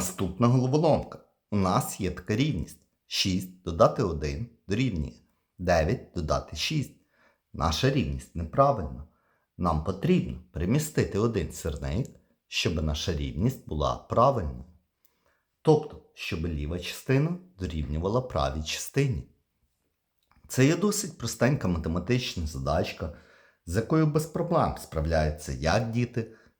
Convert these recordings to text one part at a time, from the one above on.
Наступна головоломка. У нас є така рівність. 6 додати 1 дорівнює 9 додати 6. Наша рівність неправильна. Нам потрібно перемістити один сірник, щоб наша рівність була правильною. Тобто, щоб ліва частина дорівнювала правій частині. Це є досить простенька математична задачка, з якою без проблем справляються як діти,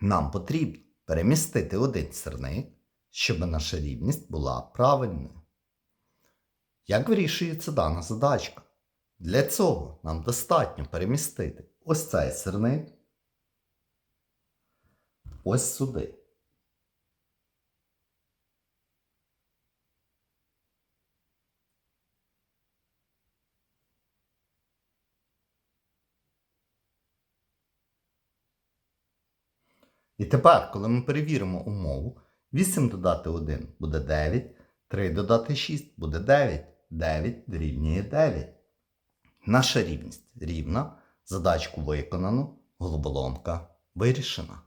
Нам потрібно перемістити один сирник, щоб наша рівність була правильною. Як вирішується дана задачка? Для цього нам достатньо перемістити ось цей сирник ось сюди. І тепер, коли ми перевіримо умову, 8 додати 1 буде 9, 3 додати 6 буде 9, 9 дорівнює 9. Наша рівність рівна, задачку виконано, головоломка вирішена.